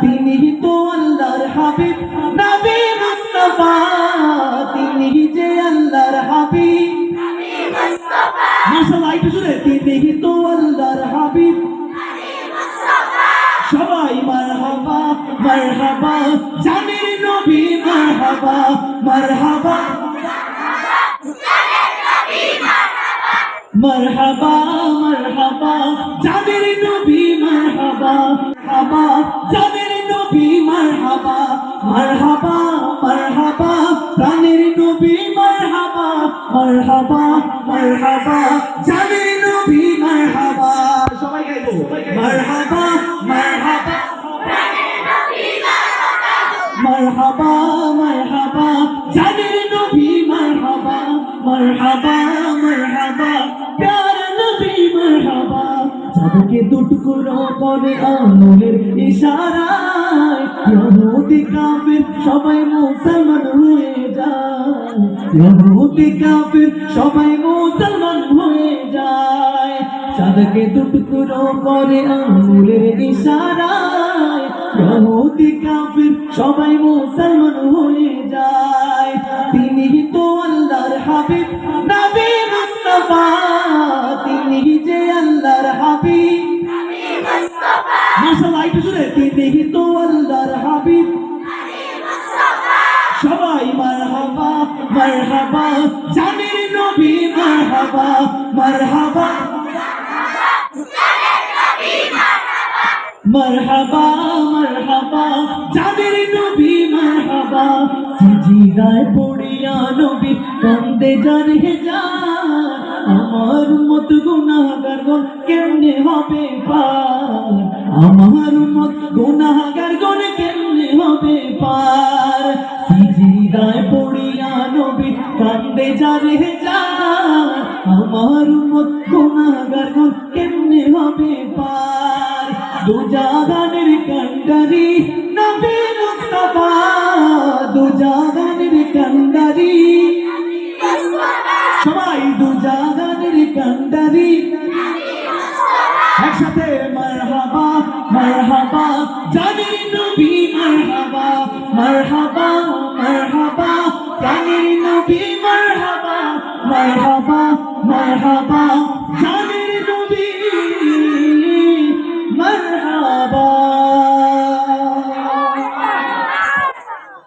তিনি তো আল্লাহর হাবিব, নবী মুস্তাফা। তিনি যে আল্লাহর হাবিব। মাশাআল্লাহ একটু জোরে তিনি তো আল্লাহর হাবিব। সবাই মারহাবা মারহাবা। জানের নবী মারহাবা মারহাবা। মারহাবা মারহাবা। জানের নবী মারহাবা। মারহাবা মারহাবা প্রাণের নবী মারহাবা মারহাবা মারহাবা জানের নবী মারহাবা। সবাই গাইবো মারহাবা মারহাবা মারহাবা মারহাবা জানের নবী মারহাবা মারহাবা মারহাবা প্যার নবী মারহাবা। যাদেরকে দুটুকরো করে আঙুলের ইশারায় ইহুদি কাফির সবাই মুসলমান হয়ে যায়। ইহুদি কাফির সবাই মুসলমান হয়ে যায়। চাঁদকে দুটুকরো করে আঙুলের ইশারায় ইহুদি কাফির সবাই মুসলমান হয়ে যায়। তিনি তো আল্লাহর হাবিব। মাশাআল্লাহ একটু জোরে তিনি তো আল্লাহর হাবিব সবাই মারহাবা মারহাবা জানের নবী মারহাবা মারহাবা মারহাবা মারহাবা জানের নবী মারহাবা সিজিদায় পড়িয়া নবী কান্দে জানে যা আমার মত গুনাহগার গণ কেমনে হবে পার? আমার মত গুনাহগার গণ কেমনে হবে পার? সিজিদায় পড়িয়া নবী কান্দে জানে যা আমার মত গুনাহগার গণ কেমনে হবে পার? দুজাগানের কান্ডারি নবী মুস্তাফা। দুজাগানের কান্ডারি সবাই দুজাগানের কান্ডারি। একসাথে মারহাবা মারহাবা। জানের নবী মারহাবা মারহাবা মারহাবা। জানের নবী মারহাবা মারহাবা মারহাবা।